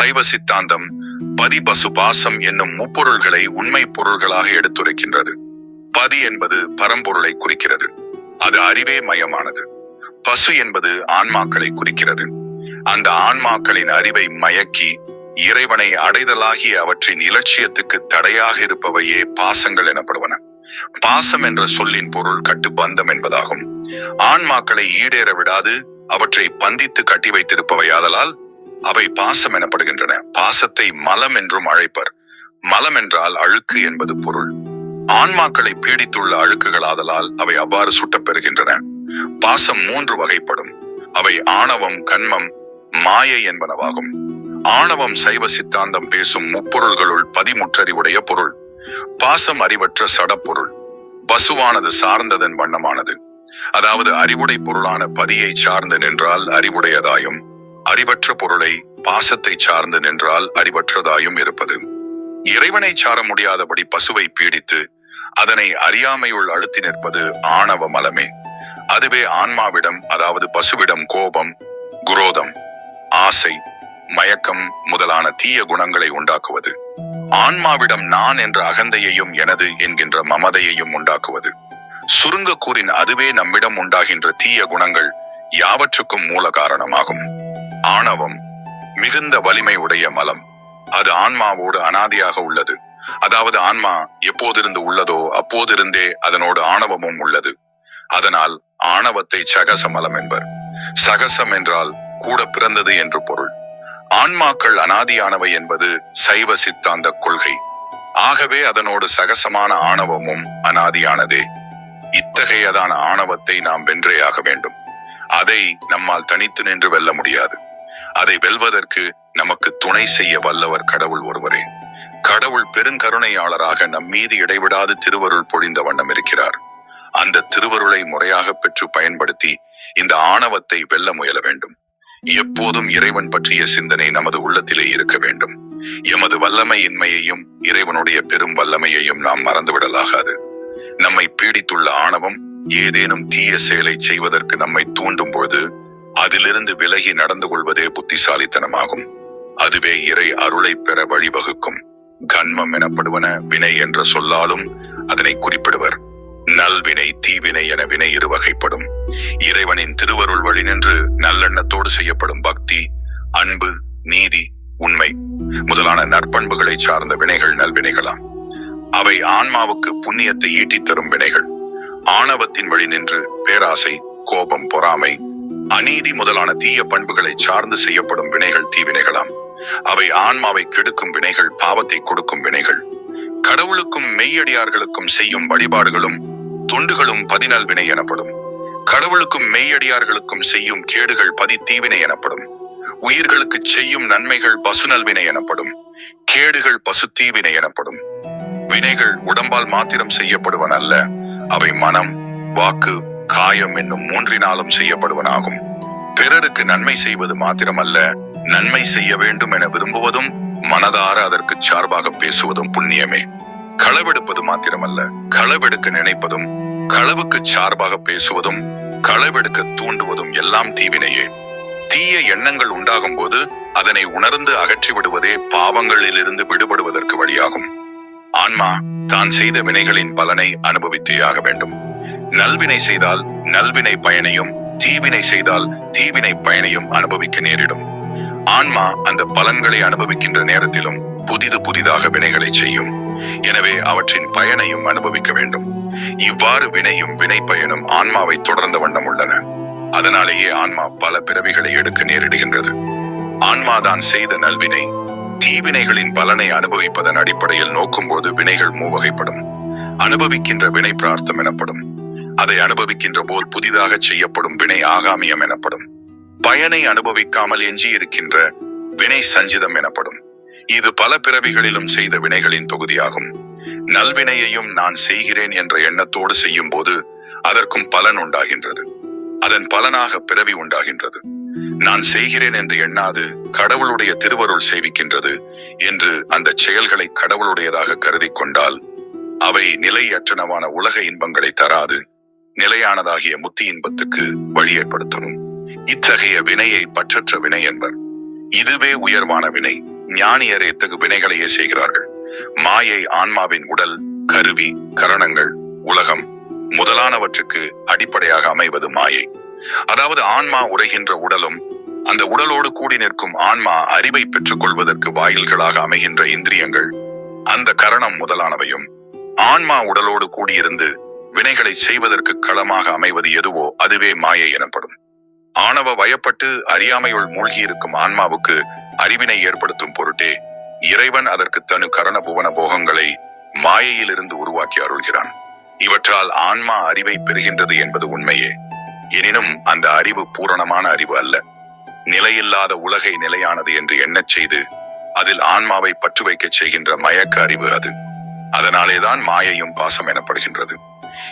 சைவ சித்தாந்தம் பதி பசு பாசம் என்னும் முப்பொருள்களை உண்மை பொருள்களாக எடுத்துரைக்கின்றது. பதி என்பது பரம்பொருளை குறிக்கிறது. அது அறிவே மயமானது. பசு என்பது ஆன்மாக்களை குறிக்கிறது. அந்த ஆன்மாக்களின் அறிவை மயக்கி இறைவனை அடைதலாகிய அவற்றின் இலட்சியத்துக்கு தடையாக இருப்பவையே பாசங்கள் எனப்படுவன. பாசம் என்ற சொல்லின் பொருள் கட்டுப்பந்தம் என்பதாகும். ஆன்மாக்களை ஈடேற விடாது அவற்றை பந்தித்து கட்டி வைத்திருப்பவையாதலால் அவை பாசம் எனப்படுகின்றன. பாசத்தை மலம் என்றும் அழைப்பர். மலம் என்றால் அழுக்கு என்பது பொருள். ஆன்மாக்களை பீடித்துள்ள அழுக்குகளாதலால் அவை அவ்வாறு சுட்டப் பெறுகின்றன பாசம் மூன்று வகைப்படும். அவை ஆணவம் கண்மம் மாயை என்பனவாகும். ஆணவம் சைவ சித்தாந்தம் பேசும் முப்பொருள்களுள் பதிமுற்றறிவுடைய பொருள். பாசம் அறிவற்ற சடப்பொருள். பசுவானது சார்ந்ததன் வண்ணமானது. அதாவது அறிவுடை பொருளான பதியை சார்ந்து நின்றால் அறிவுடையதாயும் அறிவற்ற பொருளை பாசத்தை சார்ந்து நின்றால் அறிவற்றதாயும் இருப்பது. இறைவனை சார முடியாதபடி பசுவை பீடித்து அதனை அறியாமையுள் அழுத்தி நிற்பது ஆணவ மலமே. அதுவே ஆன்மாவிடம் அதாவது பசுவிடம் கோபம் குரோதம் ஆசை மயக்கம் முதலான தீய குணங்களை உண்டாக்குவது. ஆன்மாவிடம் நான் என்ற அகந்தையையும் எனது என்கின்ற மமதையையும் உண்டாக்குவது. சுருங்க கூறின் அதுவே நம்மிடம் உண்டாகின்ற தீய குணங்கள் யாவற்றுக்கும் மூல காரணமாகும். ஆணவம் மிகுந்த வலிமை உடைய மலம். அது ஆன்மாவோடு அனாதியாக உள்ளது. அதாவது ஆன்மா எப்போதிருந்து உள்ளதோ அப்போதிருந்தே அதனோடு ஆணவமும் உள்ளது. அதனால் ஆணவத்தை சகச மலம் என்பர். சகசம் என்றால் கூட பிறந்தது என்று பொருள். ஆன்மாக்கள் அனாதியானவை என்பது சைவ சித்தாந்த கொள்கை. ஆகவே அதனோடு சகசமான ஆணவமும் அனாதியானதே. இத்தகையதான ஆணவத்தை நாம் வென்றே ஆக வேண்டும். அதை நம்மால் தனித்து நின்று வெல்ல முடியாது. அதை வெல்வதற்கு நமக்கு துணை செய்ய வல்லவர் கடவுள் ஒருவரே. கடவுள் பெருங்கருணையாளராக நம் மீது இடைவிடாது திருவருள் பொழிந்த வண்ணம் இருக்கிறார். அந்த திருவருளை முறையாக பெற்று பயன்படுத்தி இந்த ஆணவத்தை வெல்ல முயல வேண்டும். எப்போதும் இறைவன் பற்றிய சிந்தனை நமது உள்ளத்திலே இருக்க வேண்டும். எமது வல்லமையின்மையையும் இறைவனுடைய பெரும் வல்லமையையும் நாம் மறந்துவிடலாகாது. நம்மை பீடித்துள்ள ஆணவம் ஏதேனும் தீய செயலை செய்வதற்கு நம்மை தூண்டும் பொழுது அதிலிருந்து விலகி நடந்து கொள்வதே புத்திசாலித்தனமாகும். அதுவே இறை அருளை பெற வழிவகுக்கும். கன்மம் எனப்படுவன வினை என்ற சொல்லாலும் அதனை குறிப்பிடுவர். நல்வினை தீவினை என வினை இரு வகைப்படும். இறைவனின் திருவருள் வழி நின்று நல்லெண்ணத்தோடு செய்யப்படும் பக்தி அன்பு நீதி உண்மை முதலான நற்பண்புகளை சார்ந்த வினைகள் நல்வினைகளாம் அவை ஆன்மாவுக்கு புண்ணியத்தை ஈட்டித் தரும் வினைகள். ஆணவத்தின் வழி நின்று பேராசை கோபம் பொறாமை அநீதி முதலான தீய பண்புகளை சார்ந்து செய்யப்படும் வினைகள் தீவினைகளாம். அவை ஆன்மாவை கெடுக்கும் வினைகள் பாவத்தை கொடுக்கும் வினைகள். கடவுளுக்கும் மெய்யடியார்களுக்கும் செய்யும் வழிபாடுகளும் தொண்டுகளும் பதினல் வினை எனப்படும். கடவுளுக்கும் மெய்யடியார்களுக்கும் செய்யும் கேடுகள் பதி தீவினை எனப்படும். உயிர்களுக்கு செய்யும் நன்மைகள் பசுநல்வினை எனப்படும். கேடுகள் பசு தீவினை எனப்படும். வினைகள் உடம்பால் மாத்திரம் செய்யப்படுவன அல்ல அவை மனம் வாக்கு காயம் என்னும் மூன்றினாலும் செய்யப்படுவனாகும். பிறருக்கு நன்மை செய்வது மாத்திரமல்ல நன்மை செய்ய வேண்டும் என விரும்புவதும் மனதார அதற்கு சார்பாக பேசுவதும் புண்ணியமே. களவெடுப்பது மாத்திரமல்ல களவெடுக்க நினைப்பதும் களவுக்கு சார்பாக பேசுவதும் களவெடுக்க தூண்டுவதும் எல்லாம் தீவினையே. தீய எண்ணங்கள் உண்டாகும் போது அதனை உணர்ந்து அகற்றி விடுவதே பாவங்களிலிருந்து விடுபடுவதற்கு வழியாகும். ஆன்மா தான் செய்த வினைகளின் பலனை அனுபவித்தேயாக வேண்டும். நல்வினை செய்தால் நல்வினை பயனையும் தீவினை செய்தால் தீவினை பயனையும் அனுபவிக்க நேரிடும். ஆன்மா அந்த பலன்களை அனுபவிக்கின்ற நேரத்திலும் புதிது புதிதாக வினைகளை செய்யும். எனவே அவற்றின் பயனையும் அனுபவிக்க வேண்டும். இவ்வாறு வினையும் வினை பயனும் ஆன்மாவை தொடர்ந்த வண்ணம் உள்ளன. அதனாலேயே ஆன்மா பல பிறவிகளை எடுக்க நேரிடுகின்றது. ஆன்மாதான் செய்த நல்வினை தீவினைகளின் பலனை அனுபவிப்பதன் அடிப்படையில் நோக்கும்போது வினைகள் மூவகைப்படும். அனுபவிக்கின்ற வினை பிரார்த்தம் எனப்படும். அதை அனுபவிக்கின்ற போது புதிதாக செய்யப்படும் வினை ஆகாமியம் எனப்படும். பயனை அனுபவிக்காமல் எஞ்சி இருக்கின்ற வினை சஞ்சிதம் எனப்படும். இது பல பிறவிகளிலும் செய்த வினைகளின் தொகுதியாகும். நல்வினையையும் நான் செய்கிறேன் என்ற எண்ணத்தோடு செய்யும் போது அதற்கும் பலன் உண்டாகின்றது. அதன் பலனாக பிறவி உண்டாகின்றது. நான் செய்கிறேன் என்று எண்ணாது கடவுளுடைய திருவருள் சேவிக்கின்றது என்று அந்த செயல்களை கடவுளுடையதாக கருதி கொண்டால் அவை நிலையற்றனவான உலக இன்பங்களை தராது. நிலையானதாகிய முத்தி இன்பத்துக்கு வழி ஏற்படுத்தணும் இத்தகைய வினையை பற்றற்ற வினை என்பர். இதுவே உயர்வான வினை. ஞானியர் இத்தகு வினைகளையே செய்கிறார்கள். மாயை ஆன்மாவின் உடல் கருவி கரணங்கள் உலகம் முதலானவற்றுக்கு அடிப்படையாக அமைவது மாயை. அதாவது ஆன்மா உரைகின்ற உடலும் அந்த உடலோடு கூடி நிற்கும் ஆன்மா அறிவை பெற்றுக் கொள்வதற்கு வாயில்களாக அமைகின்ற இந்திரியங்கள் அந்த கரணம் முதலானவையும் ஆன்மா உடலோடு கூடியிருந்து வினைகளை செய்வதற்கு களமாக அமைவது எதுவோ அதுவே மாயை எனப்படும். ஆணவ வயப்பட்டு அறியாமையுள் மூழ்கி இருக்கும் ஆன்மாவுக்கு அறிவினை ஏற்படுத்தும் பொருட்டே இறைவன் அதற்கு தனு கரண புவன போகங்களை மாயையிலிருந்து உருவாக்கி அருள்கிறான். இவற்றால் ஆன்மா அறிவை பெறுகின்றது என்பது உண்மையே. எனினும் அந்த அறிவு பூரணமான அறிவு அல்ல. நிலையில்லாத உலகை நிலையானது என்று எண்ணச் செய்து அதில் ஆன்மாவை பற்று வைக்கச் செய்கின்ற மயக்க அறிவு அது. அதனாலேதான் மாயையும் பாசம் எனப்படுகின்றது.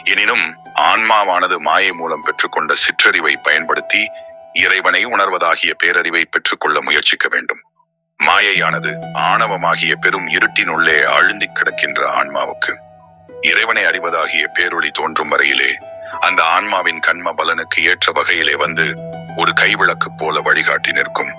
எனினும் ஆன்மாவானது மாயை மூலம் பெற்றுக்கொண்ட சிற்றறிவை பயன்படுத்தி இறைவனை உணர்வதாகிய பேரறிவை பெற்றுக்கொள்ள முயற்சிக்க வேண்டும். மாயையானது ஆணவமாகிய பெரும் இருட்டினுள்ளே அழுந்திக் கிடக்கின்ற ஆன்மாவுக்கு. இறைவனை அறிவதாகிய பேரொளி தோன்றும் வரையிலே அந்த ஆன்மாவின் கண்ம பலனுக்கு ஏற்ற வகையிலே வந்து ஒரு கைவிளக்கு போல வழிகாட்டி நிற்கும்.